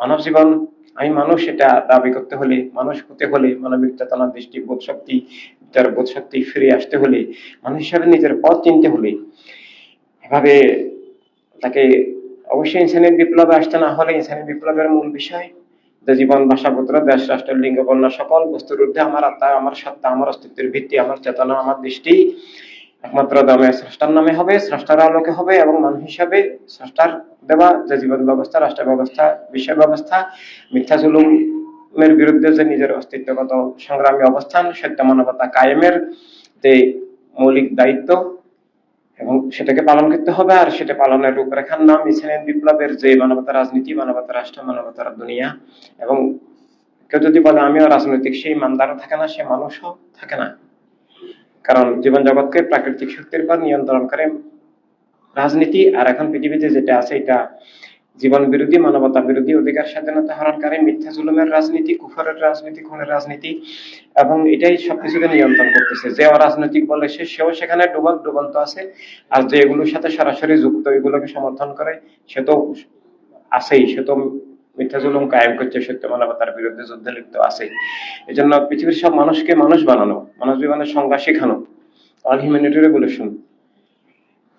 মানব জীবন, আমি মানুষ, এটা দাবি করতে হলে, মানুষ হতে হলে, মানবিক চেতনা, দৃষ্টি, বোধ শক্তি, তার বোধ শক্তি ফিরে আসতে হলে, মানুষ হিসাবে নিজের পথ চিনতে হলে। এভাবে তাকে অবশ্যই ইনসানি বিপ্লবে আসতে না হলে, ইনসানের বিপ্লবের মূল বিষয়, যে জীবন ভাষাপত্র দেশ, রাষ্ট্র, লিঙ্গ, বর্ণ, সকল বস্তুর ঊর্ধ্বে আমার আত্মা, আমার সত্তা, আমার অস্তিত্বের ভিত্তি, আমার চেতনা, আমার দৃষ্টি একমাত্র দমে স্রষ্টার নামে হবে, স্রষ্টার আলোকে হবে এবং মানুষ হিসাবে স্রষ্টার দেওয়া যে জীবন ব্যবস্থা, রাষ্ট্র ব্যবস্থা, বিশ্ব ব্যবস্থা, মিথ্যা জুলুমের বিরুদ্ধে যে নিজের অস্তিত্বগত সংগ্রামী অবস্থান, সত্য মানবতা কায়েমের যে মৌলিক দায়িত্ব এবং সেটাকে পালন করতে হবে আর সেটা পালনের রূপরেখার নাম ইসলাম বিপ্লবের যে মানবতা রাজনীতি, মানবতা রাষ্ট্র মানবতার দুনিয়া এবং কেউ যদি বলে আমিও রাজনৈতিক সেই ইমানদারও থাকে না, সে মানুষও থাকে না। কারণ জীবন জগৎকে প্রাকৃতিক শক্তির পর নিয়ন্ত্রণ করে রাজনীতি, আর এখন পৃথিবীতে যেটা আছে এটা জীবন বিরোধী, মানবতা বিরোধী, অধিকার স্বাধীনতা হরণকারী মিথ্যা জুলুমের রাজনীতি, কুফরের রাজনীতি, খুনের রাজনীতি, এবং এটাই সবকিছুকে নিয়ন্ত্রণ করতেছে। যে অরাজনৈতিক বলে সে, সেও সেখানে ডুবল ডুবন্ত আছে, আর যে এগুলোর সাথে সরাসরি যুক্ত, এগুলোকে সমর্থন করে, সে তো আছেই, সে তো মিথ্যা জুলুম কায়েম করছে, সত্য মানবতার বিরুদ্ধে যুদ্ধে লিপ্ত আছে। এই জন্য পৃথিবীর সব মানুষকে মানুষ বানানো, মানুষ জীবনের সংজ্ঞা শেখানো অল হিউম্যানিটি রেগুলেশন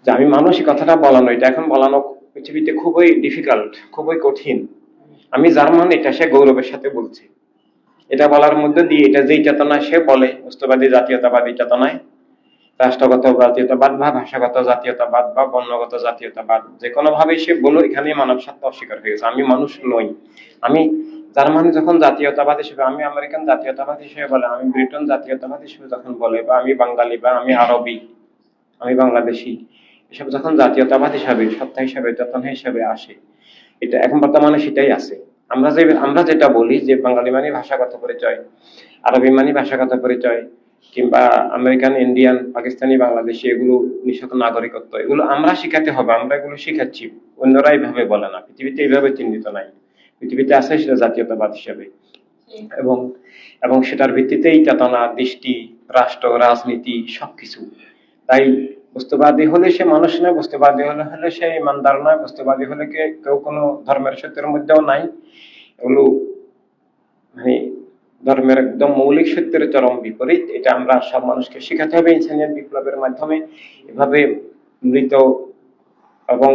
যে আমি মানুষ, এই কথাটা বলানো এটা এখন বলানো পৃথিবীতে খুবই ডিফিকাল্ট খুবই কঠিন। আমি জার্মান, এটা সে গৌরবের সাথে বলছি। এটা বলার মধ্যে দিয়ে এটা যেই চেতনা সে বলে, বস্তুবাদী, জাতীয়তাবাদী চেতনায় রাষ্ট্রগত জাতীয়তাবাদ বা ভাষাগত জাতীয়তাবাদ বা বর্ণগত জাতীয়তাবাদ যে কোনো ভাবে সে বলো এখানে মানব স্বার্থ অস্বীকার হয়ে গেছে। আমি মানুষ নই। আমি জার্মানি যখন জাতীয়তাবাদ হিসেবে, আমি আমেরিকান জাতীয়তাবাদ হিসেবে বলে, আমি ব্রিটেন জাতীয়তাবাদ হিসেবে যখন বলে, বা আমি বাঙালি বা আমি আরবি, আমি বাংলাদেশি, এসব যখন জাতীয়তাবাদ হিসাবে, সত্তা হিসাবে চেতনা হিসাবে আসে, এটা এখন বর্তমানে সেটাই আছে। আমরা যে, আমরা যেটা বলি যে বাঙালি মানে ভাষাগত পরিচয় আরবি মানে ভাষাগত পরিচয় কিংবা আমেরিকান ইন্ডিয়ান পাকিস্তানি বাংলাদেশি এগুলো নিঃস্বার্থ নাগরিকত্ব, এগুলো আমরা শিখাতে হবে, আমরা এগুলো শিখাচ্ছি। অন্যরা এইভাবে বলে না, পৃথিবীতে এইভাবে চিহ্নিত নাই। পৃথিবীতে আছে সেটা জাতীয়তাবাদ হিসাবে। এবং এবং সেটার ভিত্তিতেই চেতনা, দৃষ্টি, রাষ্ট্র, রাজনীতি, সবকিছু। তাই বস্তুবাদী হলে সে মানুষ নয়, বস্তুবাদী হলে হলে সে ইমানদার নয়, বস্তুবাদী হলে কেউ কোনো ধর্মের সত্যের মধ্যেও নাই। এগুলো মানে ধর্মের একদম মৌলিক সত্যের চরম বিপরীত, এটা আমরা সব মানুষকে শেখাতে হবে ইনসানিয়াত বিপ্লবের মাধ্যমে। এভাবে মৃত এবং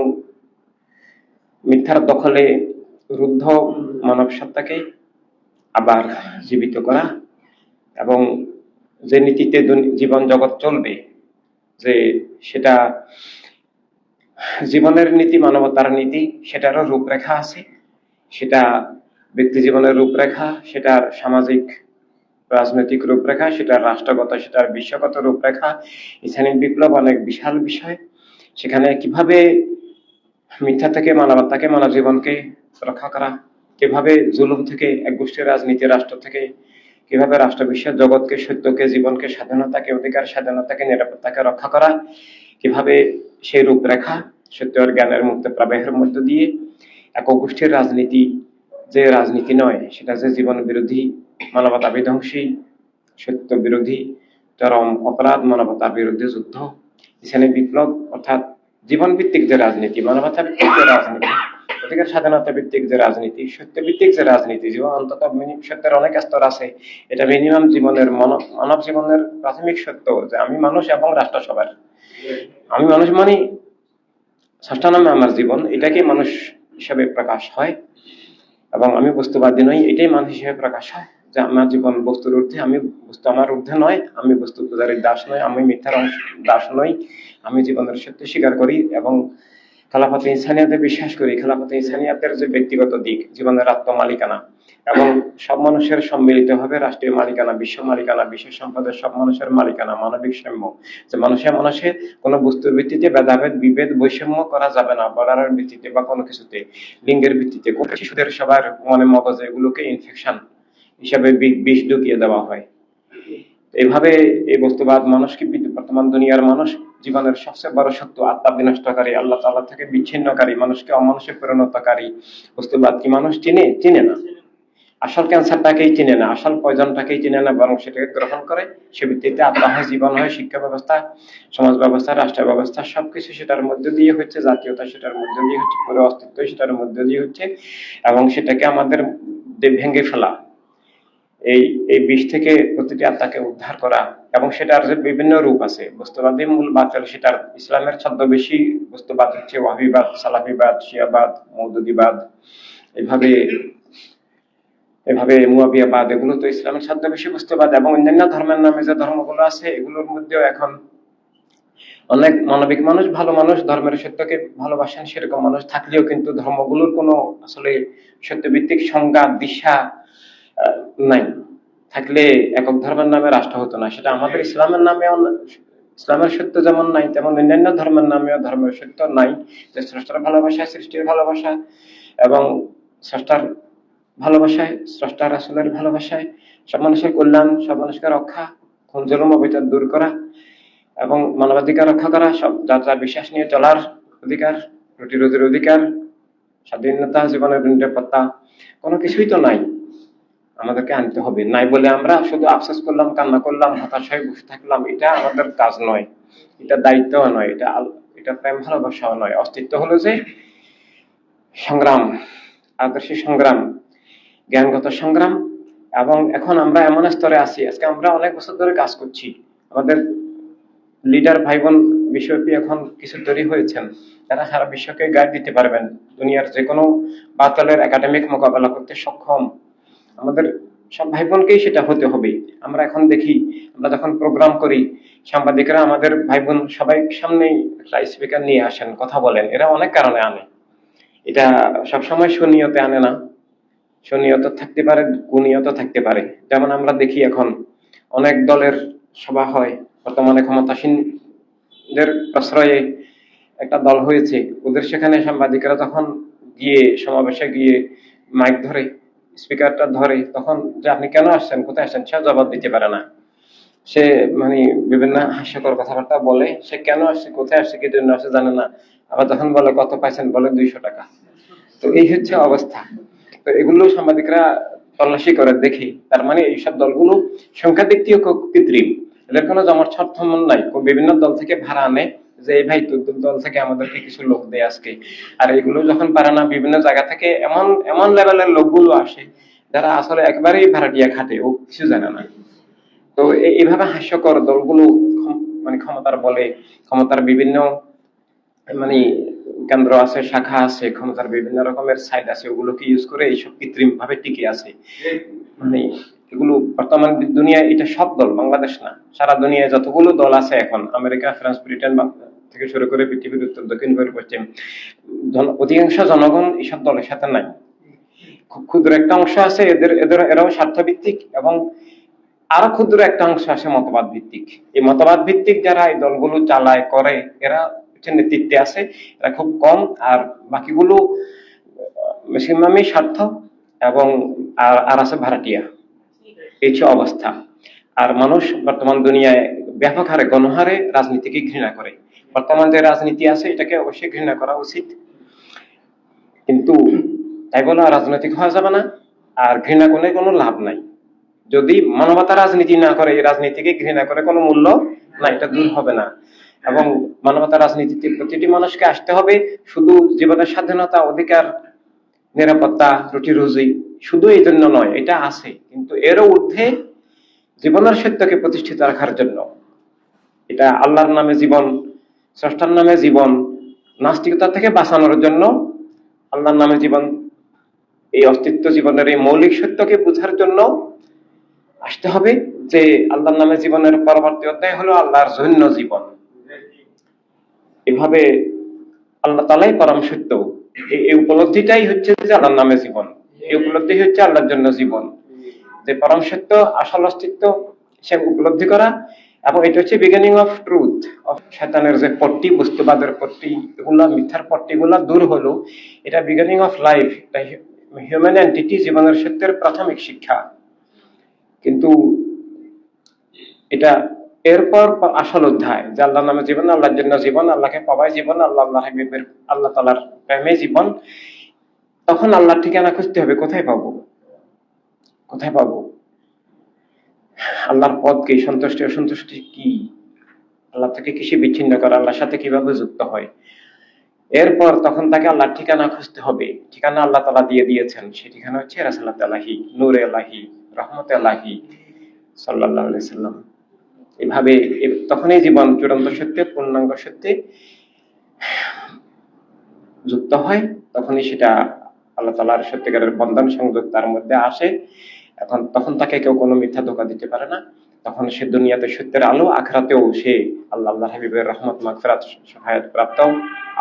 মিথ্যার দখলে রুদ্ধ মানব সত্তাকে আবার জীবিত করা এবং যে নীতিতে জীবন জগৎ চলবে, যে সেটা জীবনের নীতি, মানবতার নীতি, সেটারও রূপরেখা আছে। সেটা ব্যক্তি জীবনের রূপরেখা, সেটার সামাজিক রাজনৈতিক রূপরেখা, সেটার রাষ্ট্রগত, সেটার বিশ্বগত রূপরেখা। ইসলামিক বিপ্লব অনেক বিশাল বিষয়। সেখানে কীভাবে মিথ্যা থেকে মানবতাকে, মানব জীবনকে রক্ষা করা, কীভাবে জুলুম থেকে এক গোষ্ঠীর রাজনীতি, রাষ্ট্র থেকে, কীভাবে রাষ্ট্র বিশ্বের জগৎকে, সত্যকে, জীবনকে, স্বাধীনতাকে, অধিকার, স্বাধীনতাকে, নিরাপত্তাকে রক্ষা করা, কীভাবে সেই রূপরেখা সত্য জ্ঞানের মুক্ত প্রবাহের মধ্য দিয়ে এক গোষ্ঠীর রাজনীতি যে রাজনীতি নয়, সেটা যে জীবন বিরোধী, মানবতা বিধ্বংসী, সত্য বিরোধী, চরম অপরাধ মানবতার বিরুদ্ধে যুদ্ধ, এখানে বিপ্লব, অর্থাৎ জীবন ভিত্তিক যে রাজনীতি, মানবতা ভিত্তিক যে রাজনীতি, অধিকার স্বাধীনতা ভিত্তিক যে রাজনীতি, সত্য ভিত্তিক যে রাজনীতি জীবন অন্তত সত্যের অনেক স্তর আছে, এটা মিনিমাম জীবনের মন- মানব জীবনের প্রাথমিক সত্য, যে আমি মানুষ এবং রাষ্ট্র সবার। আমি মানুষ মানে ষষ্ঠ নামে আমার জীবন, এটাকে মানুষ হিসাবে প্রকাশ হয়। এবং আমি বস্তুবাদী নই এটাই মানুষ হিসেবে প্রকাশ হয়, যে আমার জীবন বস্তুর ঊর্ধ্বে, আমি বস্তু আমার ঊর্ধ্বে নয়, আমি বস্তু পূজারের দাস নয় আমি মিথ্যার অংশ দাস নই, আমি জীবনের সত্য স্বীকার করি এবং খেলাফতে ইনসানিয়াতে বিশ্বাস করি। খেলাফতে ইনসানিয়াতের যে ব্যক্তিগত দিক, জীবনের আত্মমালিকানা এবং সব মানুষের সম্মিলিতভাবে রাষ্ট্রীয় মালিকানা, বিশ্ব মালিকানা, বিশ্ব সম্পদের সব মানুষের মালিকানা, মানবিক সাম্য। যে মানুষে মানুষে কোনো বস্তুর ভিত্তিতে ভেদাভেদ, বিভেদ, বৈষম্য করা যাবে না, বর্ডারের ভিত্তিতে বা কোনো কিছুতে, লিঙ্গের ভিত্তিতে। শিশুদের সবার মনে মগজে এগুলোকে ইনফেকশন হিসাবে বিষ ঢুকিয়ে দেওয়া হয়। এইভাবে এই বস্তুবাদ মানুষকে বর্তমান দুনিয়ার মানুষ জীবনের সবচেয়ে বড় সত্য আত্মা বিনষ্টকারী, আল্লাহ তাআলা থেকে বিচ্ছিন্নকারী, মানুষকে অমানুষে পরিণতকারী বস্তুবাদ কি মানুষ চিনে? চিনে না। আসল ক্যান্সারটাকেই চিনে না, আসল পয়জনটাকেই চিনে না, বরং সেটাকে গ্রহণ করে। সে ভিত্তিতে আত্মা জীবন হয়, শিক্ষা ব্যবস্থা, সমাজ ব্যবস্থা রাষ্ট্র ব্যবস্থা, সবকিছু সেটার মধ্যে দিয়ে হচ্ছে, জাতীয়তা সেটার মধ্যে দিয়ে হচ্ছে, পুরো অস্তিত্ব সেটার মধ্যে দিয়ে হচ্ছে, এবং সেটাকে আমাদের ভেঙে ফেলা। এই এই বিষ থেকে প্রতিটি আত্মাকে উদ্ধার করা, এবং সেটার যে বিভিন্ন রূপ আছে, বস্তুবাদী মূল বাতিল, সেটার ইসলামের ছদ্মবেশী বস্তুবাদ হচ্ছে ওয়াহিবাদ সালাফিবাদ, শিয়াবাদ, মৌদুদিবাদ। এইভাবে এভাবে মুয়াবিয়াবাদ এগুলো তো ইসলামের ছদ্মবেশী বস্তুবাদ এবং অন্যান্য ধর্মের নামে যে ধর্মগুলো আছে এগুলোর মধ্যেও এখন অনেক মানবিক মানুষ ভালো মানুষ ধর্মের সত্যকে ভালোবাসেন সেরকম মানুষ থাকলেও কিন্তু ধর্মগুলোর কোনো আসলে সত্যভিত্তিক সংজ্ঞা দিশা নাই। থাকলে একক ধর্মের নামে রাষ্ট্র হতো না। সেটা আমাদের ইসলামের নামে ইসলামের সত্য যেমন নাই তেমন অন্যান্য ধর্মের নামেও ধর্মের সত্য নাই। যে স্রষ্টার ভালোবাসা সৃষ্টির ভালোবাসা এবং স্রষ্টার ভালোবাসায় স্রষ্টার আসলের ভালোবাসায়, সব মানুষের কল্যাণ, সব মানুষকে রক্ষা, খুন অবিচার দূর করা এবং মানবাধিকার রক্ষা করা, সব যার যার বিশ্বাস নিয়ে চলার অধিকার রুটি রুজির অধিকার, স্বাধীনতা, জীবনের নিরাপত্তা, কোনো কিছুই তো নাই। আমাদেরকে আনতে হবে। নাই বলে আমরা শুধু আফসোস করলাম, কান্না করলাম, হতাশ হয়ে বসে থাকলাম, এটা আমাদের কাজ নয়। এটা দায়িত্ব নয়, এটা এটা প্রেম ভালোবাসাও নয়। অস্তিত্ব হলো যে সংগ্রাম, আদর্শী সংগ্রাম। জ্ঞানগত সংগ্রাম এবং এখন আমরা এমন স্তরে আছি। আজকে আমরা অনেক বছর ধরে কাজ করছি। আমাদের লিডার ভাই বোন বিশ্বব্যাপী এখন কিছু তৈরি হয়েছেন। তারা সারা বিশ্বকে গাইড দিতে পারবেন। দুনিয়ার যে কোনো বাতলের একাডেমিক মোকাবেলা করতে সক্ষম। আমাদের সব ভাই বোনকেই সেটা হতে হবে। আমরা এখন দেখি, আমরা যখন প্রোগ্রাম করি, সাংবাদিকরা আমাদের ভাই বোন সবাই সামনেই একটা স্পিকার নিয়ে আসেন, কথা বলেন। এরা অনেক কারণে আনে। এটা সবসময় সুনিয়তে আনে না। সুনিয়ত থাকতে পারে কুনিয়ত থাকতে পারে। যেমন আমরা দেখি এখন অনেক দলের সভা হয়, বর্তমানে ক্ষমতাসীনদের প্রশ্রয়ে একটা দল হয়েছে। ওদের সেখানে সাংবাদিকরা তখন গিয়ে, সমাবেশে গিয়ে মাইক ধরে, স্পিকারটা ধরে, তখন যে আপনি কেন আসছেন, কোথায় আসছেন সে জবাব দিতে পারে না। সে মানে বিভিন্ন হাস্যকর কথাবার্তা বলে, সে কেন আসছে, কোথায় আসছে, কি জন্য আসছে জানে না। আবার যখন বলে কত পাইছেন, বলে দুইশো টাকা। তো এই হচ্ছে অবস্থা। তো এগুলো সাংবাদিকরা তল্লাশি করে, দেখি। তার মানে এইসব দলগুলো সংখ্যা দিক খুব কৃত্রিম। এদের কোনো জমার সমর্থন নাই। বিভিন্ন দল থেকে ভাড়া আনে যে, এই ভাই, তোর দল থেকে আমাদেরকে কিছু লোক দেয় আজকে। আর এগুলো যখন পারে না, বিভিন্ন জায়গা থেকে এমন এমন লেভেলের লোকগুলো আসে, যারা আসলে একবারেই ভাড়াটিয়া খাটে। ও কিছু জানে না। তো এইভাবে হাস্যকর দলগুলো মানে ক্ষমতার বলে, ক্ষমতার বিভিন্ন মানে কেন্দ্র আছে, শাখা আছে, ক্ষমতার বিভিন্ন রকমের সাইড আছে, ওগুলোকে ইউজ করে এইসব কৃত্রিম ভাবে টিকে আছে। মানে এগুলো বর্তমান দুনিয়ায় এটা সব দল, বাংলাদেশ না, সারা দুনিয়ায় যতগুলো দল আছে এখন, আমেরিকা, ফ্রান্স, ব্রিটেন থেকে শুরু করে পৃথিবীর উত্তর, দক্ষিণ, পূর্ব, পশ্চিম অধিকাংশ জনগণ এইসব দলের সাথে নাই। খুব ক্ষুদ্র একটা অংশ আছে, এদের এদের, এরাও স্বার্থভিত্তিক এবং আরও ক্ষুদ্র একটা অংশ আছে মতবাদ ভিত্তিক। এই মতবাদ ভিত্তিক যারা এই দলগুলো চালায়, করে, এরা হচ্ছে নেতৃত্বে আছে, এরা খুব কম, আর বাকিগুলো ম্যাক্সিমামই স্বার্থ এবং আর আর আছে ভাড়াটিয়া। এই হচ্ছে অবস্থা। আর মানুষ বর্তমান দুনিয়ায় ব্যাপক হারে গণহারে রাজনীতিকে ঘৃণা করে। বর্তমান যে রাজনীতি আছে, এটাকে অবশ্যই ঘৃণা করা উচিত। কিন্তু তাই বলে রাজনৈতিক হওয়া যাবে না, আর ঘৃণা করে কোনো লাভ নাই। যদি মানবতা রাজনীতি না করে, এই রাজনীতিকে ঘৃণা করে কোনো মূল্য না এটা দূর হবে না। এবং মানবতা রাজনীতিতে প্রতিটি মানুষকে আসতে হবে। শুধু জীবনের স্বাধীনতা অধিকার, নিরাপত্তা, রুটি রুজি, শুধু এই জন্য নয়, এটা আছে। কিন্তু এরও ঊর্ধ্বে জীবনের সত্যকে প্রতিষ্ঠিত রাখার জন্য এটা আল্লাহর নামে জীবন, স্রষ্টার নামে জীবন, নাস্তিকতা থেকে বাঁচানোর জন্য আল্লাহর নামে জীবন, এই অস্তিত্ব জীবনের এই মৌলিক সত্যকে বোঝার জন্য আসতে হবে যে আল্লাহর নামে জীবনের পরবর্তী অধ্যায় হলো আল্লাহর জন্য জীবন। এভাবে আল্লাহ তালাই পরম সত্য এই- উপলব্ধিটাই হচ্ছে যে আল্লাহর নামে জীবন। এই উপলব্ধি হচ্ছে আল্লাহর জন্য জীবন। যে পরম সত্য আসল অস্তিত্ব সে উপলব্ধি করা এবং এটা হচ্ছে বিগিনিং অফ ট্রুথ অফ শয়তানের যে পট্টি, বস্তুবাদের পট্টি এগুলা মিথ্যার পট্টিগুলা দূর হলো। এটা beginning of life human entity জীবনের সত্যের প্রাথমিক শিক্ষা। কিন্তু এটা এরপর আসল অধ্যায় যে আল্লাহ নামে জীবন, আল্লাহর জন্য জীবন, আল্লাহকে পাওয়াই জীবন, আল্লাহ আল্লাহ হাবিবের, আল্লাহ তালার প্রেমে জীবন। তখন আল্লাহর ঠিকানা খুঁজতে হবে, কোথায় পাবো? কোথায় পাবো? আল্লাহর পদ কি? সন্তুষ্টি, অসন্তুষ্টি কি? আল্লাহ থেকে কিসে বিচ্ছিন্ন করা? আল্লাহর সাথে কীভাবে যুক্ত হয়? এরপর তখন তাকে আল্লাহর ঠিকানা খুঁজতে হবে। ঠিকানা আল্লাহ তালা দিয়ে দিয়েছেন। সেই ঠিকানা হচ্ছে রাসাল্লাহ আলাহি নূর আলাহি, রহমত আলাহি সাল্লাহ সাল্লাম। এভাবে তখনই জীবন চূড়ান্ত সত্যে, পূর্ণাঙ্গ সত্যে যুক্ত হয়। তখনই সেটা আল্লাহ তালার সত্যিকারের বন্ধন সংযোগ তার মধ্যে আসে। এখন তখন তাকে কেউ কোনো মিথ্যা ধোকা দিতে পারে না। তখন সে দুনিয়াতে সত্যের আলো, আখরাতেও সে আল্লাহ আল্লাহ হাবিবের রহমত, মাগফিরাত, সহায়ত প্রাপ্ত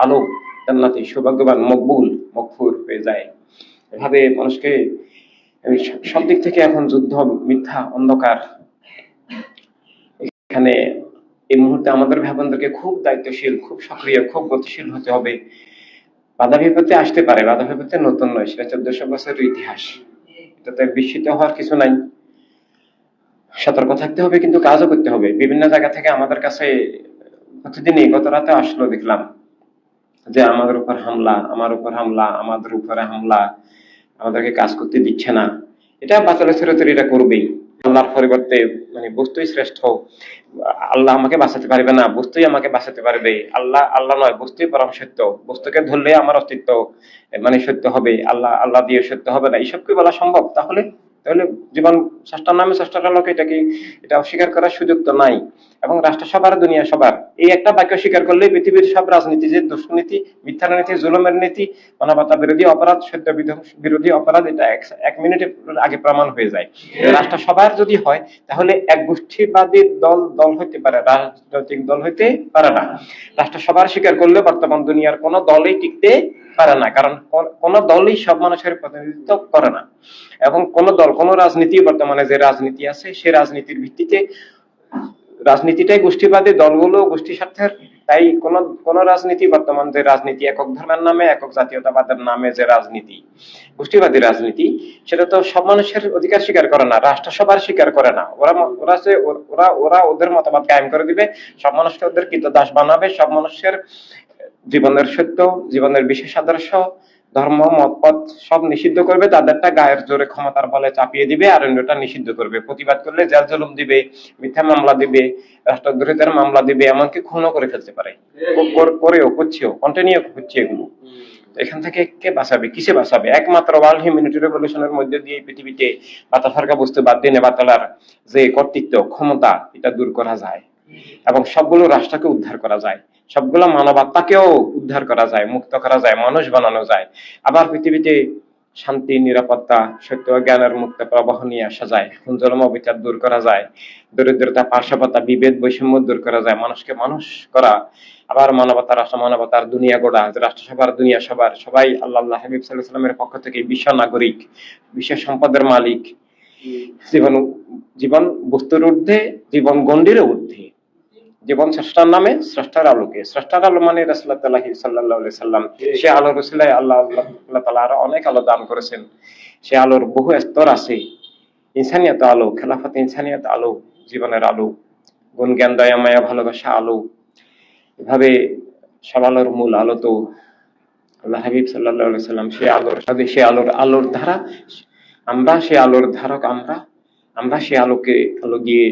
আলো, জান্নাতি, সৌভাগ্যবান, মকবুল, মকফুর হয়ে যায়। এভাবে মানুষকে সব দিক থেকে এখন যুদ্ধ, মিথ্যা, অন্ধকার এখানে এই মুহূর্তে আমাদের ভাবনদেরকে খুব দায়িত্বশীল, খুব সক্রিয়, খুব গতিশীল হতে হবে। বাধা বিপত্তি আসতে পারে, বাধা বিপত্তি নতুন নয়, সেটা চোদ্দশো বছরের ইতিহাস। এটাতে বিস্মিত হওয়ার কিছু নাই। সতর্ক থাকতে হবে, কিন্তু কাজও করতে হবে। বিভিন্ন জায়গা থেকে আমাদের কাছে প্রতিদিনই গত রাতে আসলো, দেখলাম যে আমাদের উপর হামলা, আমার উপর হামলা, আমাদের উপরে হামলা, আমাদেরকে কাজ করতে দিচ্ছে না। এটা বাতালে ছেড়ে এটা করবেই। আল্লাহর পরিবর্তে মানে বস্তুই শ্রেষ্ঠ। আল্লাহ আমাকে বাঁচাতে পারবে না, বস্তুই আমাকে বাঁচাতে পারবে। আল্লাহ আল্লাহ নয়, বস্তুই পরম সত্য। বস্তুকে ধরলে আমার অস্তিত্ব মানে সত্য হবে। আল্লাহ আল্লাহ দিয়ে সত্য হবে না। এইসব কি বলা সম্ভব? তাহলে তাহলে জীবন ষষ্ঠার নামে ষষ্ঠার লোক, এটা কি এটা অস্বীকার করার সুযোগ তো নাই? এবং রাষ্ট্র সবার, দুনিয়া সবার। এই একটা বাক্য স্বীকার করলে পৃথিবীর সব রাজনীতি, যে দুষ্নীতি মিথ্যার নীতি, জুলুমের নীতি, মানবতা বিরোধী অপরাধ, সত্য বিরোধী অপরাধ, এটা এক- মিনিটে আগে প্রমাণ হয়ে যায়। রাষ্ট্র সবার যদি হয়, তাহলে এক গোষ্ঠীবাদী দল দল হইতে পারে, রাজনৈতিক দল হইতে পারে না। রাষ্ট্র সবার স্বীকার করলে বর্তমান দুনিয়ার কোনো দলই টিকতে পারে না, কারণ কোনো দলই সব মানুষের প্রতিনিধিত্ব করে না। এবং কোন দল, কোন রাজনীতি বর্তমানে যে রাজনীতি আছে, সে রাজনীতির ভিত্তিতে রাজনীতিটাই গোষ্ঠীবাদী দলগুলো গোষ্ঠী স্বার্থের, তাই কোন কোন রাজনীতি বর্তমান যে রাজনীতি, একক ধর্মের নামে, একক জাতীয়তাবাদের নামে যে রাজনীতি, গোষ্ঠীবাদী রাজনীতি, সেটা তো সব মানুষের অধিকার স্বীকার করে না রাষ্ট্র সবার স্বীকার করে না। ওরা ওরা যে ওরা ওরা ওদের মতামত কায়েম করে দিবে, সব মানুষকে ওদের কৃতদাস বানাবে, সব মানুষের জীবনের সত্য, জীবনের বিশেষ আদর্শ ধর্ম মতপথ সব নিষিদ্ধ করবে তাদেরটা গায়ের জোরে ক্ষমতার বলে চাপিয়ে দিবে আর অন্যটা নিষিদ্ধ করবে। প্রতিবাদ করলে জেল জুলুম দিবে মিথ্যা মামলা দিবে রাষ্ট্রদ্রোহিতার মামলা দিবে এমনকি খুনও করে ফেলতে পারে। করেও করছেও কন্টিনিউ হচ্ছে এগুলো। এখান থেকে কে বাঁচাবে কিসে বাঁচাবে? একমাত্র ওয়ার্ল্ড হিউম্যানিটি রেভলিউশনের মধ্যে দিয়ে পৃথিবীতে বাতা ফারকা বস্তু বাদ দিয়ে নেবাতলার যে কর্তৃত্ব ক্ষমতা এটা দূর করা যায়। এবং সবগুলো রাষ্ট্রকে উদ্ধার করা যায়। সবগুলো মানবাত্মাকেও উদ্ধার করা যায় মুক্ত করা যায় মানুষ বানানো যায়। আবার পৃথিবীতে শান্তি নিরাপত্তা সত্য জ্ঞানের মুক্ত প্রবাহ নিয়ে আসা যায়। কুঞ্জলম বিচার দূর করা যায়। দরিদ্রতা পার্শ্ববতা বিভেদ বৈষম্য দূর করা যায়। মানুষকে মানুষ করা। আবার মানবতা রাষ্ট্র মানবতার দুনিয়া গোড়া যে রাষ্ট্র সবার দুনিয়া সবার সবাই আল্লাহ আল্লাহ হাবিব সাল্লাহ সাল্লামের পক্ষ থেকে বিশ্ব নাগরিক বিশ্ব সম্পদের মালিক। জীবন জীবন বস্তুর ঊর্ধ্বে জীবন গণ্ডির ঊর্ধ্বে। জীবন স্রষ্টার নামে স্রষ্টার আলোকে। স্রষ্টার আলো মানে রাসুল্লাহ সাল্লাহ সাল্লাম। সে আলো রসিলায় আল্লাহ আল্লাহ তালা আরও অনেক আলো দান করেছেন। সে আলোর বহু স্তর আছে। ইনসানিয়ত আলো, খেলাফত ইনসানিয়ত আলো, জীবনের আলো গুণ জ্ঞান দয়া, মায়া, ভালোবাসা আলো। এভাবে সব আলোর মূল আলো তো আল্লাহ হাবিব সাল্লাহ সাল্লাম সে আলোর সাথে সে আলোর আলোর ধারা, আমরা সে আলোর ধারক আমরা। আমরা সে আলোকে, আলো দিয়ে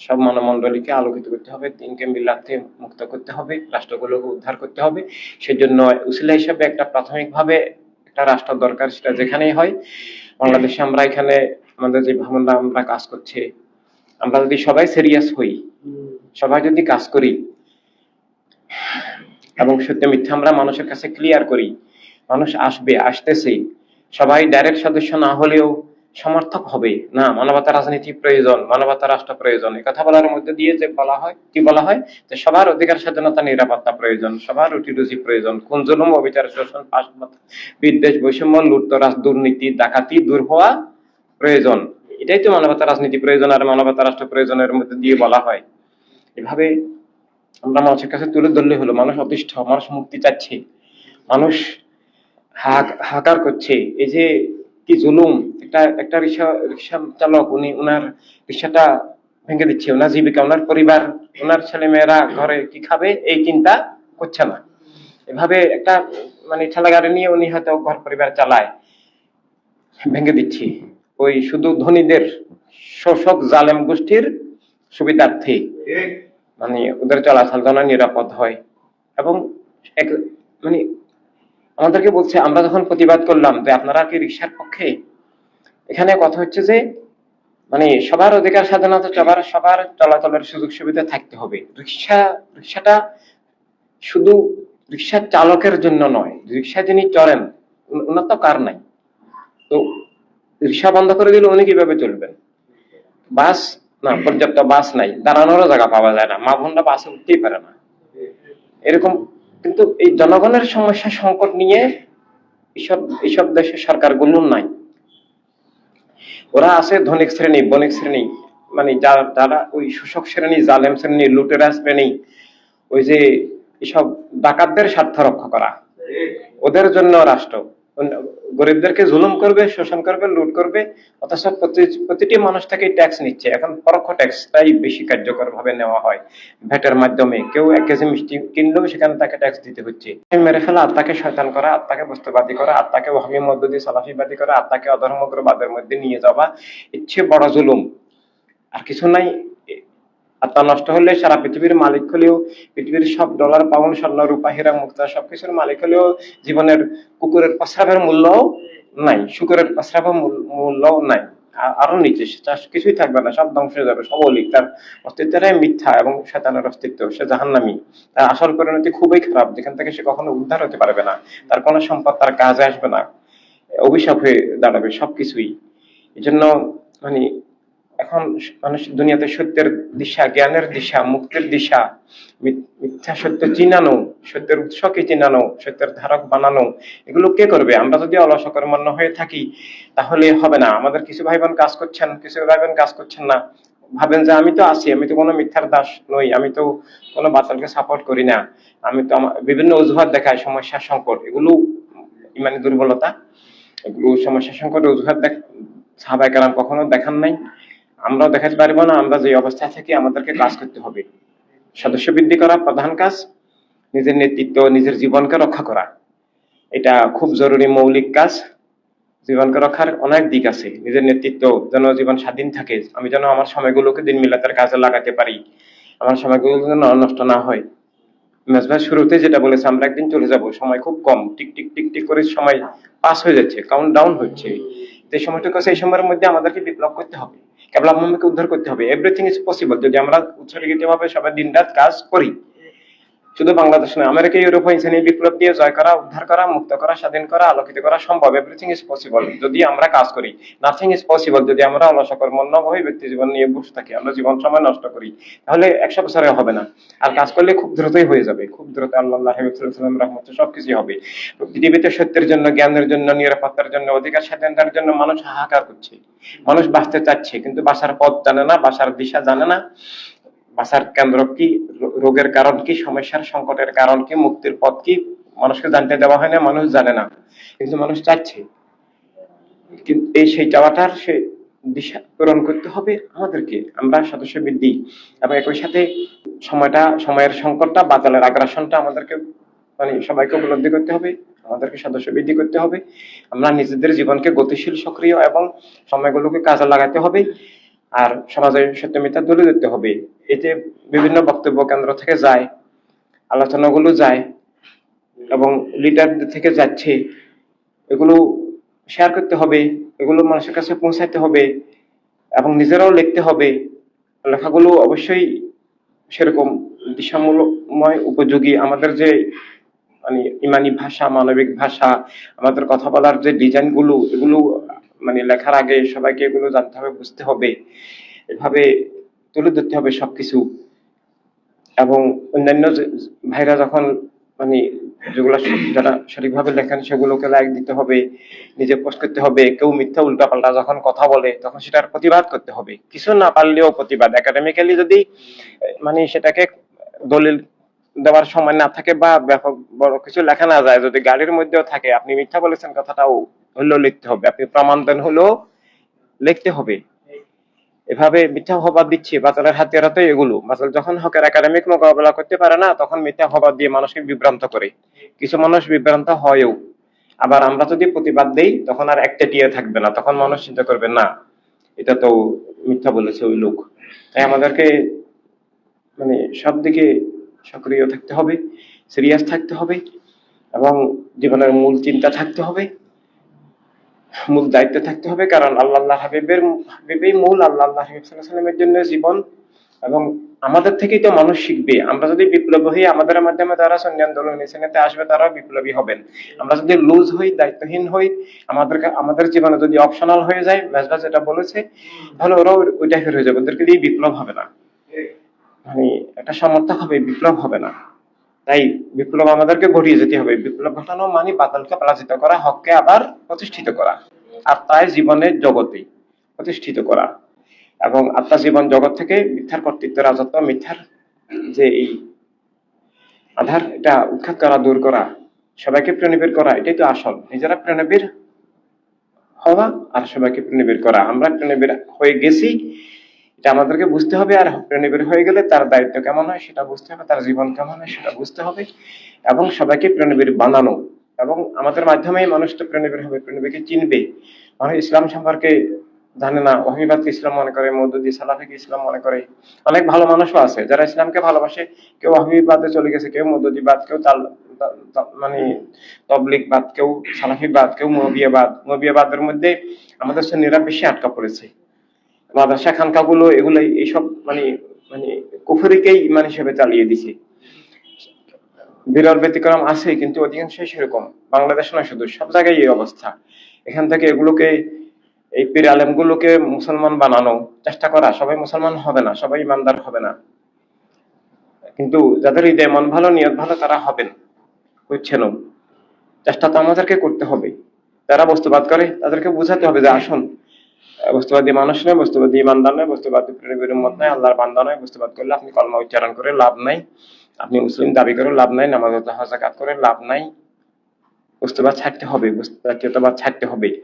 সব মানমণ্ডলীকে আলোকিত করতে হবে, দিনকে মিলাতে মুক্ত করতে হবে, রাষ্ট্রগুলোকে উদ্ধার করতে হবে। সেজন্য উসিলা হিসাবে একটা প্রাথমিকভাবে একটা রাষ্ট্র দরকার, সেটা যেখানেই হয়। বাংলাদেশে আমরা এখানে আমাদের যে ভাবনা আমরা কাজ করছে, আমরা যদি সবাই সিরিয়াস হই, সবাই যদি কাজ করি, এবং সত্য মিথ্যা আমরা মানুষের কাছে ক্লিয়ার করি, মানুষ আসবে, আসতেছে, সবাই ডাইরেক্ট সদস্য না হলেও সমর্থক হবে। না মানবতা রাজনীতি প্রয়োজন মানবতা রাষ্ট্র প্রয়োজন। এই কথা বলার মধ্যে দিয়ে যে বলা হয়, কি বলা হয়? যে সবার অধিকার, স্বাধীনতা, নিরাপত্তা প্রয়োজন, সবার রুটি রুজি প্রয়োজন কোন জুলুম, অবিচার, শোষণ পাশমাত বিদ্বেষ, বৈষম্য লুটতরাজ দুর্নীতি, ডাকাতি দূর হওয়া প্রয়োজন। এটাই তো মানবতা রাজনীতি প্রয়োজন আর মানবতা রাষ্ট্র প্রয়োজনের মধ্যে দিয়ে বলা হয়। এভাবে আমরা মানুষের কাছে তুলে ধরলে হলো, মানুষ অতিষ্ঠ, মানুষ মুক্তি চাচ্ছে, মানুষ হাক হাকার করছে। এই যে কি জুলুম? একটা একটা রিক্সা রিক্সা চালক, উনি ওনার রিক্সাটা ভেঙে দিচ্ছে। ওনার জীবিকা ওনার পরিবার ওনার ছেলে মেয়েরা ঘরে কি খাবে? এই চিন্তা করছে না। এভাবে একটা মানে ঠেলা গাড়ি নিয়ে উনি হয়তো ঘর পরিবার চালায়। ভেঙে দিচ্ছি। ওই শুধু ধনীদের শোষক জালেম গোষ্ঠীর সুবিধার্থে মানে ওদের চলাচল যেন নিরাপদ হয়। এবং এক মানে আমাদেরকে বলছে, আমরা যখন প্রতিবাদ করলাম যে আপনারা কি রিক্সার পক্ষে? এখানে কথা হচ্ছে যে মানে সবার অধিকার স্বাধীনতা সবার সবার চলাচলের সুযোগ সুবিধা থাকতে হবে। রিক্সা রিক্সাটা শুধু রিক্সার চালকের জন্য নয় রিক্সা যিনি চড়েন ওনার তো কার নাই? তো রিক্সা বন্ধ করে দিলে উনি কীভাবে চলবেন? বাস, না, পর্যাপ্ত বাস নাই, দাঁড়ানোরও জায়গা পাওয়া যায় না মা বোনরা বাসে উঠতেই পারে না। এরকম কিন্তু এই জনগণের সমস্যা সংকট নিয়ে এইসব এইসব দেশের সরকারগুলো নাই। ওরা আছে ধনিক শ্রেণি, বণিক শ্রেণি মানে যারা যারা ওই শোষক শ্রেণি, জালেম শ্রেণি, লুটেরা শ্রেণি, ওই যে এসব ডাকাতদের স্বার্থ রক্ষা করা। ওদের জন্য রাষ্ট্র গরিবদেরকে জুলুম করবে, শোষণ করবে, লুট করবে, অথচ প্রতিটি মানুষ থেকে ট্যাক্স নিচ্ছে। এখন পরোক্ষ ট্যাক্সটাই বেশি কার্যকর ভাবে নেওয়া হয় ভ্যাটের মাধ্যমে। কেউ এক কেজি মিষ্টি কিনলেও সেখানে তাকে ট্যাক্স দিতে হচ্ছে। মেরে ফেলা আত্মাকে শয়তান করা, আত্মাকে বস্তুবাদী করা, আত্মাকে ওহামি মধ্য দিয়ে সালাফিবাদী করা, আত্মাকে অধর্মগ্রবাদের মধ্যে নিয়ে যাওয়া, ইচ্ছে বড় জুলুম। আর কিছু নাই। এ- আত্মা নষ্ট হলে সারা পৃথিবীর মালিক হলেও পৃথিবীর সব ডলার, পাউন্ড, স্বর্ণ, রূপা, হীরা, মুক্তা, সবকিছুর মালিক হলেও জীবনের কুকুরের প্রস্রাবের মূল্যও নাই, শুকুরের প্রস্রাবের মূল- মূল্যও নাই। আরও নিচে কিছুই থাকবে না, সব ধ্বংস যাবে, সব অলিক। তার অস্তিত্বটাই মিথ্যা এবং শয়তানের অস্তিত্ব, সে জাহান্নামী। তার আসল পরিণতি খুবই খারাপ, যেখান থেকে সে কখনো উদ্ধার হতে পারবে না। তার কোনো সম্পদ তার কাজে আসবে না। অভিশাপ হয়ে দাঁড়াবে সবকিছুই। এই জন্য মানে এখন মানুষ দুনিয়াতে সত্যের দিশা, জ্ঞানের দিশা, মুক্তির দিশা মিথ্যা সত্য চিনানো, সত্যের উৎসকে চিনানো, সত্যের ধারক বানানো, এগুলো কে করবে? আমরা যদি অলসকর্মান্য হয়ে থাকি, তাহলে হবে না। আমাদের কিছু ভাই বোন কাজ করছেন, কিছু ভাই বোন কাজ করছেন না। ভাবেন যে আমি তো আছি, আমি তো কোনো মিথ্যার দাস নই, আমি তো কোনো বাতালকে সাপোর্ট করি না। আমি তো আমার বিভিন্ন অজুহাত দেখাই সমস্যা সংকট। এগুলো ইমানি দুর্বলতা। এগুলো সমস্যা সংকট অজুহাত দেখ সাহাবাই কালাম কখনো দেখান নাই। আমরাও দেখাতে পারব না, আমরা যে অবস্থায় থাকি আমাদেরকে কাজ করতে হবে। সদস্য বৃদ্ধি করা প্রধান কাজ, নিজের নেতৃত্ব, নিজের জীবনকে রক্ষা করা। এটা খুব জরুরি মৌলিক কাজ। জীবনকে রক্ষার অনেক দিক আছে। নিজের নেতৃত্ব যেন জীবন স্বাধীন থাকে, আমি যেন আমার সময়গুলোকে দিন মিলাতের কাজে লাগাতে পারি। আমার সময়গুলো যেন নষ্ট না হয়। মেজবাহ শুরুতে যেটা বলেছে, আমরা একদিন চলে যাব, সময় খুব কম। টিক টিক টিক টিক করে সময় পাস হয়ে যাচ্ছে কাউন্ট ডাউন হচ্ছে যে সময়টুকু এই সময়ের মধ্যে আমাদেরকে বিপ্লব করতে হবে। কেবল আম্মাকে উদ্ধার করতে হবে। এভরিথিং ইজ পসিবল যদি আমরা উৎসর্গিত ভাবে সবাই দিন রাত কাজ করি শুধু বাংলাদেশ নয় আমেরিকা ইউরোপ ইনসানি বিপ্লব দিয়ে জয় করা, উদ্ধার করা, মুক্ত করা, স্বাধীন করা, আলোকিত করা সম্ভব। এভরিথিং ইজ পসিবল যদি আমরা কাজ করি। নাথিং ইজ পসিবল যদি আমরা অলসকর্মণ্য হয়ে ব্যক্তি জীবন নিয়ে বসে থাকি, আমরা জীবন সময় নষ্ট করি, তাহলে একশো বছরে হবে না। আর কাজ করলে খুব দ্রুতই হয়ে যাবে, খুব দ্রুত আল্লাহ হাবিবুল্লাহ রহমত সবকিছু হবে। পৃথিবীতে সত্যের জন্য, জ্ঞানের জন্য, নিরাপত্তার জন্য, অধিকার স্বাধীনতার জন্য মানুষ হাহাকার করছে। মানুষ বাঁচতে চাচ্ছে, কিন্তু বাসার পথ জানে না বাসার দিশা জানে না। বাঁচার কেন্দ্র কি রোগের কারণ কি, সমস্যার সংকটের কারণ কি, মুক্তির পথ কি, মানুষকে জানতে দেওয়া হয় না, মানুষ জানে না। কিন্তু মানুষ চাচ্ছে। কিন্তু এই সেই চাওয়াটার সে দিশা পূরণ করতে হবে আমাদেরকে। আমরা সদস্য বৃদ্ধি এবং একই সাথে সময়টা, সময়ের সংকটটা বাতালের আগ্রাসনটা আমাদেরকে মানে সবাইকে উপলব্ধি করতে হবে, আমাদেরকে সদস্য বৃদ্ধি করতে হবে। আমরা নিজেদের জীবনকে গতিশীল, সক্রিয় এবং সময়গুলোকে কাজে লাগাতে হবে। আর সমাজের সত্যমিতা তুলে ধরতে হবে। এতে বিভিন্ন বক্তব্য কেন্দ্র থেকে যায়, আলোচনাগুলো যায় এবং লিডারদের থেকে যাচ্ছে, এগুলো শেয়ার করতে হবে, এগুলো মানুষের কাছে পৌঁছাতে হবে এবং নিজেরাও লিখতে হবে। লেখাগুলো অবশ্যই সেরকম দিশামূলকময় উপযোগী। আমাদের যে মানে ইমানি ভাষা, মানবিক ভাষা, আমাদের কথা বলার যে ডিজাইনগুলো এগুলো মানে লেখার আগে সবাইকে এগুলো জানতে হবে, বুঝতে হবে। এভাবে তুলে ধরতে হবে সবকিছু। এবং অন্যান্য ভাইরা যখন মানে যেগুলো যারা সঠিকভাবে লেখেন সেগুলোকে লাইক দিতে হবে, নিজে পোস্ট করতে হবে, কেউ মিথ্যা উল্টাপাল্টা যখন কথা বলে তখন সেটার প্রতিবাদ করতে হবে। কিছু না পারলেও প্রতিবাদ। একাডেমিক্যালি যদি মানে সেটাকে দলিল দেওয়ার সময় না থাকে বা ব্যাপক বড় কিছু লেখা না যায়, যদি গাড়ির মধ্যেও থাকে, আপনি মিথ্যা বলেছেন কথাটাও হলেও লিখতে হবে। আপনি প্রমাণ দেন হলেও লিখতে হবে। এভাবে মিথ্যা হবাদ দিচ্ছে বাতালের হাতিয়ারা তো এগুলো। বাতাল যখন হকের একাডেমিক মোকাবেলা করতে পারে না, তখন মিথ্যা হবাদ দিয়ে মানুষকে বিভ্রান্ত করে। কিছু মানুষ বিভ্রান্ত হয়ও। আবার আমরা যদি প্রতিবাদ দেই, তখন আর একটা টিয়ে থাকবে না। তখন মানুষ চিন্তা করবে, না, এটা তো মিথ্যা বলেছে ওই লোক। তাই আমাদেরকে মানে সব দিকে সক্রিয় থাকতে হবে সিরিয়াস থাকতে হবে এবং জীবনের মূল চিন্তা থাকতে হবে। মূল দায়িত্বে থাকতে হবে, কারণ আল্লাহ আল্লাহ হাবিবের, হাবিবেই মূল আল্লাহ আল্লাহ হাবিব সাল্লামের জন্য জীবন। এবং আমাদের থেকেই তো মানুষ শিখবে। আমরা যদি বিপ্লব হই, আমাদের মাধ্যমে তারা সন্ধ্যা আন্দোলন নিতে আসবে, তারাও বিপ্লবী হবেন। আমরা যদি লুজ হই, দায়িত্বহীন হই, আমাদের আমাদের জীবনে যদি অপশনাল হয়ে যায় মেজবাজ এটা বলেছে, তাহলে ওরাও ওই টাইপের হয়ে যাবে। ওদেরকে দিয়ে বিপ্লব হবে না। মানে একটা সমর্থক হবে, বিপ্লব হবে না। তাই বিপ্লব আমাদেরকে ঘটিয়ে যেতে হবে। বিপ্লব ঘটানো মানে বাতিলকে পরাজিত করা, হককে আবার প্রতিষ্ঠিত করা। আর তাই জীবনের জগতে প্রতিষ্ঠিত করা। এবং আত্মা জীবন জগৎ থেকে মিথ্যার কর্তৃত্ব, রাজত্ব, মিথ্যার যে এই আধার, এটা উৎখাত করা, দূর করা, সবাইকে প্রণিবের করা, এটাই তো আসল। নিজেরা প্রণিবের হওয়া আর সবাইকে প্রণিবের করা। আমরা প্রণিবের হয়ে গেছি এটা আমাদেরকে বুঝতে হবে আর প্রেরণীবের হয়ে গেলে তার দায়িত্ব কেমন হয় সেটা বুঝতে হবে, তার জীবন কেমন হয় সেটা বুঝতে হবে এবং সবাইকে প্রেরণীবের বানানো এবং আমাদের মাধ্যমেই মানুষ তো প্রেরণীবের হবে প্রেরণীকে চিনবে। মানুষ ইসলাম সম্পর্কে জানে না ওহাবিবাদকে ইসলাম মনে করে মৌদুদি সালাফিকে ইসলাম মনে করে। অনেক ভালো মানুষও আছে, যারা ইসলামকে ভালোবাসে, কেউ ওহাবিবাদে চলে গেছে, কেউ মৌদুদিবাদ কেউ তাল মানে তবলিকবাদ কেউ সালাফিবাদ, কেউ মবিয়াবাদ মবিয়াবাদের মধ্যে আমাদের সুন্নিরা বেশি আটকা পড়েছে। মাদ্রাসা খানকাগুলো এগুলো এইসব মানে মানে কুফুরিকেই ইমান হিসেবে চালিয়ে দিছে। বিরল ব্যতিক্রম আছে, কিন্তু অধিকাংশই সেরকম। বাংলাদেশ নয় শুধু, সব জায়গায় এই অবস্থা। এখান থেকে এগুলোকে, এই পীর আলেমগুলোকে মুসলমান বানানো, চেষ্টা করা, সবাই মুসলমান হবে না, সবাই ইমানদার হবে না। কিন্তু যাদের হৃদয় মন ভালো, নিয়ত ভালো, তারা হবেন বুঝছেন চেষ্টা তো আমাদেরকে করতে হবে। যারা বস্তুবাদ করে, তাদেরকে বুঝাতে হবে যে আসুন বস্তুবাদী মানুষ নয়, বস্তুবাদী ইমানদার নয়, বস্তুবাদী প্রেমের মত নয়, আল্লাহর বান্দা নয়। বস্তুবাদ করলে আপনি কলমা উচ্চারণ করে লাভ নাই। আপনি মুসলিম দাবি করে লাভ নাই, নামাজ হজাকাত করে লাভ নাই। বস্তুবাদ ছাড়তে হবে জাতীয়তাবাদ ছাড়তে হবে।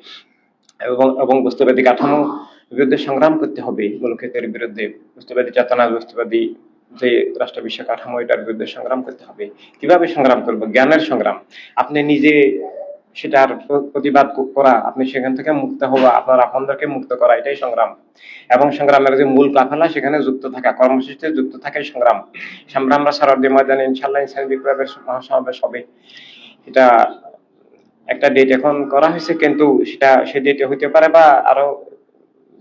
এবং এবং বস্তুবাদী কাঠামো বিরুদ্ধে সংগ্রাম করতে হবে, মূলক্ষেত্রের বিরুদ্ধে। বস্তুবাদী চেতনা, বস্তুবাদী যে রাষ্ট্র বিশ্ব কাঠামো, এটার বিরুদ্ধে সংগ্রাম করতে হবে। কীভাবে সংগ্রাম করব? জ্ঞানের সংগ্রাম। আপনি নিজে সেটার প্রতিবাদ করা, আপনি সেখান থেকে মুক্ত হওয়া, আপনার আপনদেরকে মুক্ত করা, এটাই সংগ্রাম। এবং সংগ্রামের যে মূল কাফেলা, সেখানে যুক্ত থাকা, কর্মসূচিতে যুক্ত থাকাই সংগ্রাম। সংগ্রাম আমরা সারাদি ময়দানে ইনশাল্লাহ ইনসান বিপ্লবের মহাসমাবেশ হবে। এটা একটা ডেট এখন করা হয়েছে, কিন্তু সেটা সে ডেটে হইতে পারে বা আরও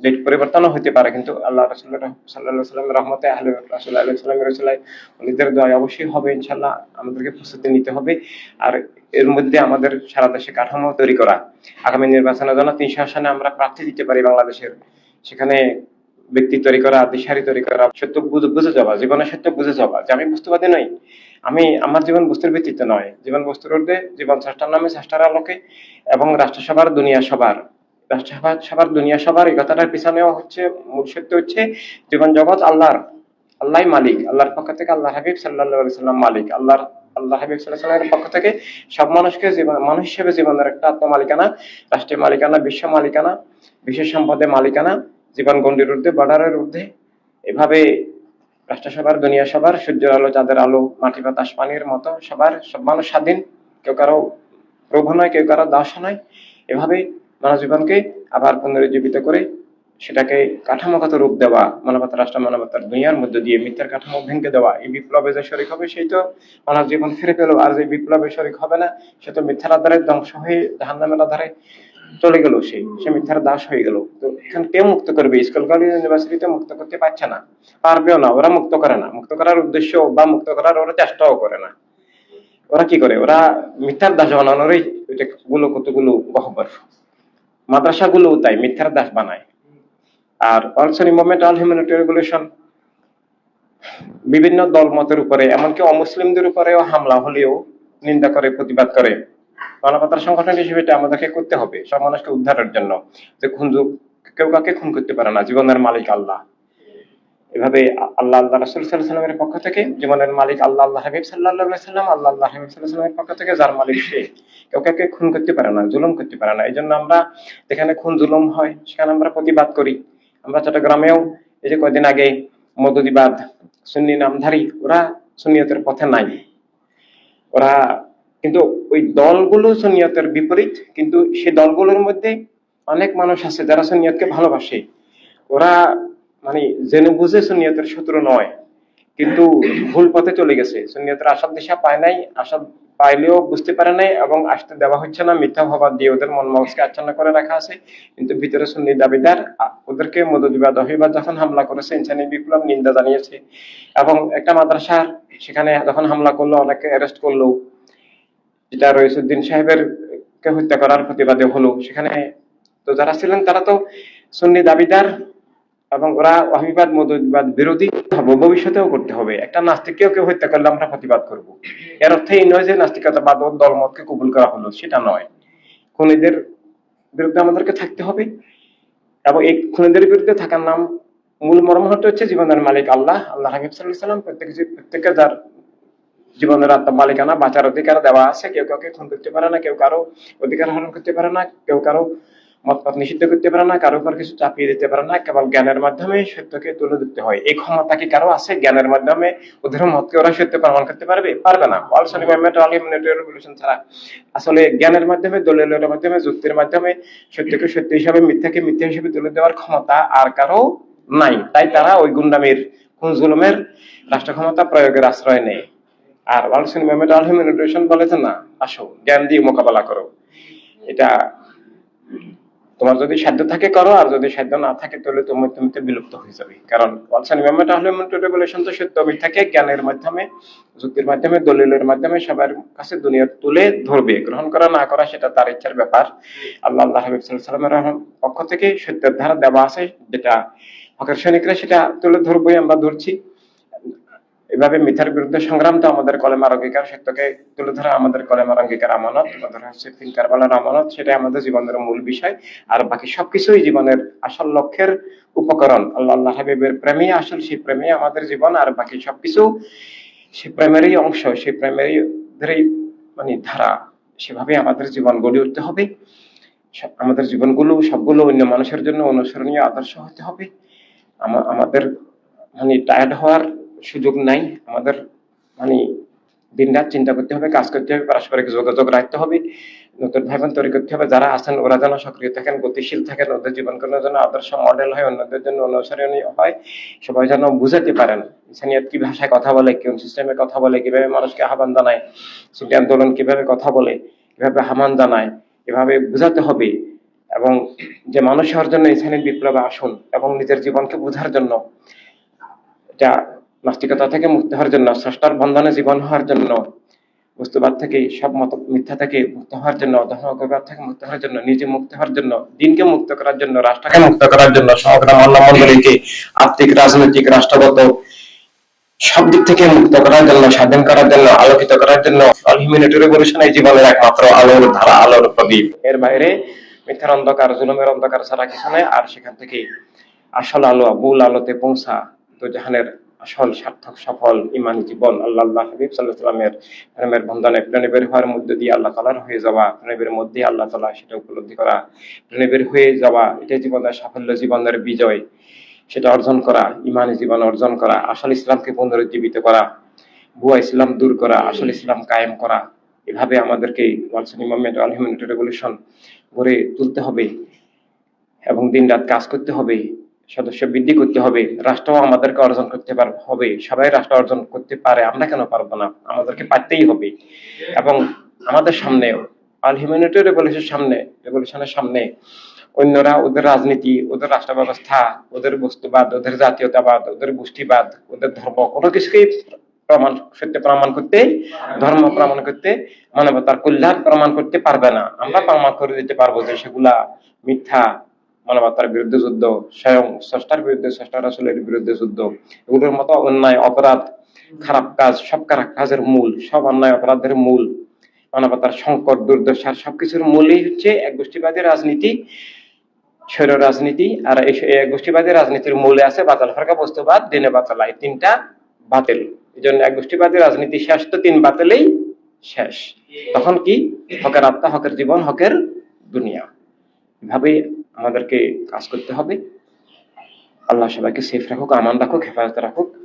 ডেট পরিবর্তনও হতে পারে, কিন্তু আল্লাহ রসুল সাল্লাহ সাল্লাম রহমতে আহলে রাসুল আল্লাহ সাল্লাম রসুল্লাহ দয় অবশ্যই হবে ইনশাল্লাহ আমাদেরকে প্রস্তুতি নিতে হবে। আর এর মধ্যে আমাদের সারা দেশে কাঠামো তৈরি করা। আগামী নির্বাচনের জন্য তিনশো আসনে আমরা প্রার্থী দিতে পারি বাংলাদেশের। সেখানে ব্যক্তি তৈরি করা, দিশারি তৈরি করা, সত্য বুঝে যাওয়া জীবনের সত্য বুঝে যাওয়া যে আমি বস্তুবাদী নই, আমি, আমার জীবন বস্তুর ভিত্তিতে নয়। জীবন বস্তুর ঊর্ধ্বে, জীবন স্রষ্টার নামে স্রষ্টার আলোকে এবং রাষ্ট্রসভার দুনিয়া সবার রাষ্ট্রসভা সবার দুনিয়া সবার এই কথাটার পিছনেও হচ্ছে, মূল সত্য হচ্ছে জীবন জগৎ আল্লাহর আল্লাহ মালিক। আল্লাহর পক্ষ থেকে আল্লাহ হাবিব সাল্লাহ সাল্লাম মালিক। আল্লাহর আল্লাহ হাবিব সাল্লামের পক্ষ থেকে সব মানুষকে জীবন মানুষ হিসেবে জীবনের একটা আত্মমালিকানা রাষ্ট্রীয় মালিকানা বিশ্ব মালিকানা, বিশেষ সম্পদের মালিকানা জীবন গণ্ডির ঊর্ধ্বে, বর্ডারের ঊর্ধ্বে। এভাবে রাষ্ট্রসভার দুনিয়া সবার সূর্যের আলো, চাঁদের আলো, মাটি বাতাস পানির মতো সবার সব মানুষ স্বাধীন। কেউ কারও প্রভু নয়, কেউ কারও দাস নয়। এভাবে মানব জীবনকে আবার পুনরুজ্জীবিত করে সেটাকে কাঠামোগত রূপ দেওয়া মানবতা রাষ্ট্র, মানবতার দুনিয়ার মধ্যে দিয়ে মিথ্যার কাঠামো ভেঙে দেওয়া, এই বিপ্লবে যে শরিক হবে সেই তো মানব জীবন ফিরে পেল, আর যে বিপ্লবে শরিক হবে না, সে তো মিথ্যার আধারে ধ্বংস হয়ে জাহান নামের আধারে চলে গেল সেই সে মিথ্যার দাস হয়ে গেল। তো এখানে কে মুক্ত করবে? স্কুল, কলেজ, ইউনিভার্সিটিতে মুক্ত করতে পারছে না। পারবেও না, ওরা মুক্ত করে না। মুক্ত করার উদ্দেশ্য বা মুক্ত করার ওরা চেষ্টাও করে না। ওরা কি করে? ওরা মিথ্যার দাস বানানোরই গুলো কতগুলো গহবর। মাদ্রাসাগুলো তাই, মিথ্যার দাস বানায়। আর also movement all humanity regulation. বিভিন্ন দল মতের উপরে, এমনকি অমুসলিমদের উপরেও হামলা হলেও নিন্দা করে, প্রতিবাদ করে। মানবতার সংগঠন হিসেবে এটা আমাদেরকে করতে হবে, সব মানুষকে উদ্ধারের জন্য। যে খুন কেউ কাকে খুন করতে পারে না, জীবনের মালিক আল্লাহ। এভাবে আল্লাহ আল্লাহ রাসুল সাল্লাহ সাল্লামের পক্ষ থেকে জীবনের মালিক আল্লাহ আল্লাহ হাবিব সাল্লাহ সাল্লাম আল্লাহ আল্লাহ হাবিব সাল্লাহ সাল্লামের পক্ষ থেকে যার মালিক সে, কেউ কাকে খুন করতে পারে না, জুলুম করতে পারে না। এই জন্য আমরা যেখানে খুন জুলুম হয়, সেখানে আমরা প্রতিবাদ করি। আমরা চট্টগ্রামেও এই যে কয়েকদিন আগে মদুদিবাদ সুন্নি নামধারী, ওরা সুনিয়তের পথে নাই। ওরা কিন্তু ওই দলগুলো সুনিয়তের বিপরীত, কিন্তু সেই দলগুলোর মধ্যে অনেক মানুষ আছে যারা সুনিয়তকে ভালোবাসে। ওরা মানে জেনে বুঝে সুনিয়তের শত্রু নয়। কিন্তু ভুল পথে চলে গেছে। সুনিয়তের আসাদ দিশা পায় নাই, আসাদ পাইলেও বুঝতে পারে নাই এবং আসতে দেওয়া হচ্ছে না, মিথ্যা ভাবা দিয়ে ওদের মন মাউসকে আচ্ছন্ন করে রাখা আছে। কিন্তু ভিতরে সুন্নি দাবিদার ওদেরকে মদবিবাদ অহিবাদ যখন হামলা করেছে, ইনসানি বিপ্লব নিন্দা জানিয়েছে। এবং একটা মাদ্রাসা সেখানে যখন হামলা করল অনেকে অ্যারেস্ট করল। যেটা রইসুদ্দিন সাহেবের কে হত্যা করার প্রতিবাদে হলো। সেখানে তো যারা ছিলেন, তারা তো সুন্নি দাবিদার এবং ওরা অহিবাদ মদবিবাদ বিরোধী। হবে ভবিষ্যতেও করতে হবে। একটা নাস্তিককেও কেউ হত্যা করলে আমরা প্রতিবাদ করব। এর অর্থ এই নয় যে নাস্তিকতাবাদ ও দলমতকে কবুল করা হলো, সেটা নয়। খুনিদের বিরুদ্ধে আমাদেরকে থাকতে হবে এবং এই খুনিদের বিরুদ্ধে থাকার নাম, মূল মর্মাহত হচ্ছে জীবনের মালিক আল্লাহ। আল্লাহ সাল্লাহ সাল্লাম প্রত্যেক প্রত্যেকে যার জীবনের আত্ম মালিকানা, বাঁচার অধিকার দেওয়া আছে, কেউ কাউকে খুন করতে পারে না, কেউ কারও অধিকার হরণ করতে পারে না, কেউ কারও মতপথ নিষিদ্ধ করতে পারে না, কারও উপর কিছু চাপিয়ে দিতে পারে না, কেবল জ্ঞানের মাধ্যমে সত্যকে তুলে দিতে হয়। এই ক্ষমতা কি কারও আছে? জ্ঞানের মাধ্যমে ওদের মতকে ওরা সত্য প্রমাণ করতে পারবে? পারবে না। রেভলিউশন ছাড়া। আসলে জ্ঞানের মাধ্যমে, দলিলের মাধ্যমে, যুক্তির মাধ্যমে সত্যকে সত্য হিসাবে, মিথ্যাকে মিথ্যা হিসেবে তুলে দেওয়ার ক্ষমতা আর কারও নাই। তাই তারা ওই গুন্ডামের, কোন রাষ্ট্র ক্ষমতা প্রয়োগের আশ্রয় নেয়। আর ওয়ার্ল্ড সিনেমা অল হিউম্যানিটেশন বলে যে না? আসো, জ্ঞান দিয়ে মোকাবেলা করো। এটা তোমার যদি সাধ্য থাকে করো, আর যদি সাধ্য না থাকে, তাহলে তুমি তুমি তো বিলুপ্ত হয়ে যাবে। কারণ ওয়ার্ল্ড সিনেমা অল রেগুলেশন তো সত্য মিথ্যাকে জ্ঞানের মাধ্যমে, যুক্তির মাধ্যমে, দলিলের মাধ্যমে সবার কাছে দুনিয়া তুলে ধরবে। গ্রহণ করা, না করা, সেটা তার ইচ্ছার ব্যাপার। আল্লাহ আল্লাহ হাবিব সাল্লামের পক্ষ থেকে সত্যের ধারা দেওয়া আছে, যেটা হকের সৈনিকরা সেটা তুলে ধরবই, আমরা ধরছি। এভাবে মিথ্যার বিরুদ্ধে সংগ্রাম তো আমাদের কলেমার অঙ্গীকার, সত্যকে তুলে ধরা আমাদের কলেমার অঙ্গীকার আমানত আমাদের হচ্ছে ফিন কারবালার আমানত, সেটাই আমাদের জীবনের মূল বিষয়। আর বাকি সবকিছুই জীবনের আসল লক্ষ্যের উপকরণ। আল্লাহ আল্লাহ হাবিবের প্রেমই আসল, সেই প্রেমই আমাদের জীবন। আর বাকি সবকিছু সে প্রেমেরই অংশ, সেই প্রেমেরই মানে ধারা। সেভাবে আমাদের জীবন গড়ে উঠতে হবে। আমাদের জীবনগুলো, সবগুলো অন্য মানুষের জন্য অনুসরণীয়, আদর্শ হতে হবে। আমাদের মানে টায়ার্ড হওয়ার সুযোগ নাই। আমাদের মানে দিনরাত চিন্তা করতে হবে, কাজ করতে হবে, পারস্পরিক যোগাযোগ রাখতে হবে, নতুন ভাই বোন তৈরি করতে হবে। যারা আছেন, ওরা যেন সক্রিয় থাকেন, গতিশীল থাকেন, ওদের জীবন করার জন্য আদর্শ মডেল হয়, অন্যদের জন্য অনুসরণীয় হয়, সবাই যেন বুঝাতে পারেন। ইনসানিয়ত কি ভাষায় কথা বলে, কোন সিস্টেমে কথা বলে, কীভাবে মানুষকে আহ্বান জানায়, সিটি আন্দোলন কীভাবে কথা বলে, কীভাবে আহ্বান জানায়, এভাবে বুঝাতে হবে। এবং যে মানুষ হওয়ার জন্য ইনসানি বিপ্লবে আসুন এবং নিজের জীবনকে বোঝার জন্য এটা নাস্তিকতা থেকে মুক্ত হওয়ার জন্য, স্রষ্টার বন্ধনে জীবন হওয়ার জন্য, বস্তুবাদ থেকে সব মত, মিথ্যা থেকে মুক্ত হওয়ার জন্য ধর্মবাদ থেকে মুক্ত হওয়ার জন্য, নিজে মুক্ত হওয়ার জন্য, দিনকে মুক্ত করার জন্য, রাষ্ট্রকে মুক্ত করার জন্য, সমগ্র মন্ডলীকে আর্থিক, রাজনৈতিক, রাষ্ট্রগত সব দিক থেকে মুক্ত করার জন্য, স্বাধীন করার জন্য, আলোকিত করার জন্য এই জীবনের একমাত্র আলোর ধারা, আলোর প্রদীপ। এর বাইরে মিথ্যার অন্ধকার, জুলুমের অন্ধকার ছাড়া কিছু নেই, আর সেখান থেকে আসল আলো, মূল আলোতে পৌঁছা, তো জাহানের আসল, সার্থক, সফল, ইমানি, জীবন, আল্লাহ আল্লাহ, হাবিব সাল্লাহ সাল্লামের প্রেমের বন্ধনে প্রেমের হওয়ার মধ্যে দিয়ে আল্লাহ তালার হয়ে যাওয়া প্রেমের মধ্যে আল্লাহ তালা সেটা উপলব্ধি করা প্রেমের হয়ে যাওয়া এটা জীবনের সাফল্য, জীবনের বিজয়। সেটা অর্জন করা, ইমানি, জীবন অর্জন করা, আসল ইসলামকে পুনরুজ্জীবিত করা, ভুয়া ইসলাম দূর করা, আসল ইসলাম কায়েম করা, এভাবে আমাদেরকে ওয়ালসন রেগুলেশন গড়ে তুলতে হবে এবং দিন রাত কাজ করতে হবে। সদস্য বৃদ্ধি করতে হবে রাষ্ট্র আমাদেরকে অর্জন করতে হবে। সবাই রাষ্ট্র অর্জন করতে পারে, আমরা কেন পারব না? আমাদেরকে পারতেই হবে। এবং আমাদের রেভলিউশনের সামনে রেভলিউশনের সামনে অন্যরা ওদের রাজনীতি, ওদের রাষ্ট্র ব্যবস্থা ওদের বস্তুবাদ, ওদের জাতীয়তাবাদ, ওদের গোষ্ঠীবাদ, ওদের ধর্ম, কোনো কিছুকেই প্রমাণ প্রমাণ করতে, ধর্ম প্রমাণ করতে, মানবতার কল্যাণ প্রমাণ করতে পারবে না। আমরা প্রমাণ করে দিতে পারব যে সেগুলা মিথ্যা মানবতার বিরুদ্ধে যুদ্ধ, স্বয়ং স্রষ্টার বিরুদ্ধে স্রষ্টার রাসূলের বিরুদ্ধে যুদ্ধ, এগুলোর মতো অন্যায়, অপরাধ, খারাপ কাজ, সব খারাপ কাজের মূল, সব অন্যায়, অপরাধের মূল, মানবতার সংকট, দুর্দশার সবকিছুর মূলই হচ্ছে এক গোষ্ঠীবাদী রাজনীতি, স্বৈর রাজনীতি, আর এই গোষ্ঠীবাদী রাজনীতির মূলে আছে বাতাল ফারকা বস্তুবাদ, দিনে বাতালা এই তিনটা বাতিল। এই জন্য এক গোষ্ঠীবাদী রাজনীতি শেষ তো তিন বাতিলেই শেষ। তখন কি? হকের আত্মা, হকের জীবন, হকের দুনিয়া। এভাবে আমাদেরকে কাজ করতে হবে। আল্লাহ সবাইকে সেফ রাখুক আমান রাখুক হেফাজত রাখুক।